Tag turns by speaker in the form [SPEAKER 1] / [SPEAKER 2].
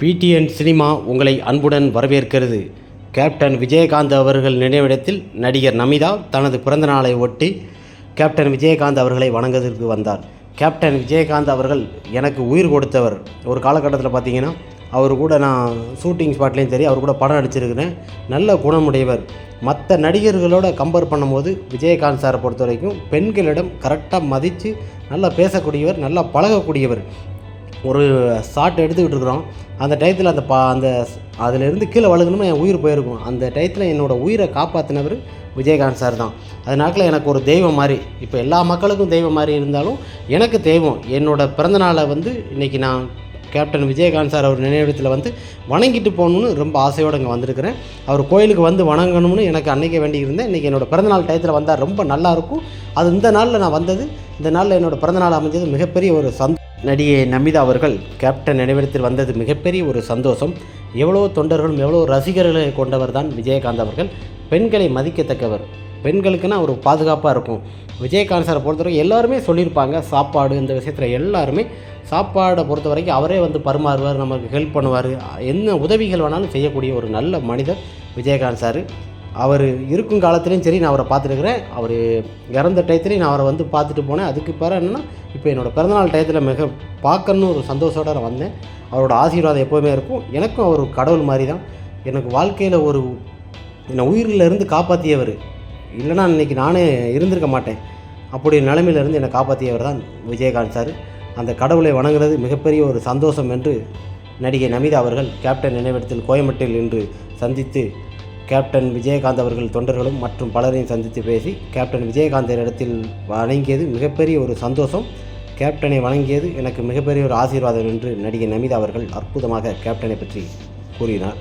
[SPEAKER 1] PTN cinema உங்களை அன்புடன் வரவேற்கிறது. கேப்டன் விஜயகாந்த் அவர்கள் நினைவிடத்தில் நடிகர் நமிதா தனது பிறந்த நாளை ஒட்டி கேப்டன் விஜயகாந்த் அவர்களை வணங்குவதற்கு வந்தார். கேப்டன் விஜயகாந்த் அவர்கள் எனக்கு உயிர் கொடுத்தவர். ஒரு காலகட்டத்தில் பார்த்தீங்கன்னா அவர் கூட நான் ஷூட்டிங் ஸ்பாட்லேயும் சரி அவர் கூட படம் நடிச்சிருக்கிறேன். நல்ல குணமுடையவர். மற்ற நடிகர்களோட கம்பேர் பண்ணும்போது விஜயகாந்த் சாரை பொறுத்த வரைக்கும் பெண்களிடம் கரெக்டாக மதித்து நல்லா பேசக்கூடியவர் நல்லா பழகக்கூடியவர். ஒரு ஷாட் எடுத்துக்கிட்டு இருக்கிறோம் அந்த டயத்தில் அந்த பா அந்த அதிலிருந்து கீழே வழுகணும்னு என் உயிர் போயிருக்கும். அந்த டயத்தில் என்னோடய உயிரை காப்பாற்றினவர் விஜயகாந்த் சார் தான். அதனால எனக்கு ஒரு தெய்வம் மாதிரி. இப்போ எல்லா மக்களுக்கும் தெய்வம் மாதிரி இருந்தாலும் எனக்கு தெய்வம். என்னோடய பிறந்தநாளை வந்து இன்றைக்கி நான் கேப்டன் விஜயகாந்த் சார் அவர் நினைவிடத்தில் வந்து வணங்கிட்டு போகணுன்னு ரொம்ப ஆசையோடு இங்கே வந்திருக்கிறேன். அவர் கோயிலுக்கு வந்து வணங்கணும்னு எனக்கு அன்னைக்கு வேண்டியிருந்தேன். இன்றைக்கி என்னோடய பிறந்தநாள் டயத்தில் வந்தால் ரொம்ப நல்லாயிருக்கும் அது இந்த நாளில் நான் வந்தது இந்த நாளில் என்னோடய பிறந்தநாள் அமைஞ்சது மிகப்பெரிய ஒரு சந்த் நடிகை நமிதா அவர்கள் கேப்டன் நினைவிடத்தில் வந்தது மிகப்பெரிய ஒரு சந்தோஷம். எவ்வளோ தொண்டர்களும் எவ்வளோ ரசிகர்களை கொண்டவர் தான் விஜயகாந்த் அவர்கள். பெண்களை மதிக்கத்தக்கவர். பெண்களுக்குன்னா ஒரு பாதுகாப்பாக இருக்கும். விஜயகாந்த் சாரை பொறுத்தவரைக்கும் எல்லாருமே சொல்லியிருப்பாங்க சாப்பாடு இந்த விஷயத்தில் எல்லாருமே. சாப்பாடை பொறுத்த வரைக்கும் அவரே வந்து பரிமாறுவார் நமக்கு ஹெல்ப் பண்ணுவார். என்ன உதவிகள் வேணாலும் செய்யக்கூடிய ஒரு நல்ல மனிதர் விஜயகாந்த் சார். அவர் இருக்கும் காலத்துலேயும் சரி நான் அவரை பார்த்துருக்குறேன். அவர் இறந்த டயத்துலேயும் நான் அவரை வந்து பார்த்துட்டு போனேன். அதுக்கு பிறகு என்னென்னா இப்போ என்னோடய பிறந்தநாள் டயத்தில் மிக பார்க்கணுன்னு ஒரு சந்தோஷத்தோட நான் வந்தேன். அவரோட ஆசீர்வாதம் எப்போவுமே இருக்கும். எனக்கும் அவர் கடவுள் மாதிரி தான் எனக்கு வாழ்க்கையில் ஒரு என்னை உயிரில் இருந்து காப்பாற்றியவர் இல்லைனா இன்னைக்கு நானே இருந்திருக்க மாட்டேன். அப்படி நிலைமையிலிருந்து என்னை காப்பாற்றியவர் தான் விஜயகாந்த் சார். அந்த கடவுளை வணங்குறது மிகப்பெரிய ஒரு சந்தோஷம் என்று நடிகை நமிதா அவர்கள் கேப்டன் நினைவிடத்தில் கோயம்பேட்டில் இன்று சந்தித்து கேப்டன் விஜயகாந்த் அவர்கள் தொண்டர்களும் மற்றும் பலரையும் சந்தித்து பேசி கேப்டன் விஜயகாந்த் இடத்தில் வணங்கியது மிகப்பெரிய ஒரு சந்தோஷம். கேப்டனை வணங்கியது எனக்கு மிகப்பெரிய ஒரு ஆசீர்வாதம் என்று நடிகை நமிதா அவர்கள் அற்புதமாக கேப்டனை பற்றி கூறினார்.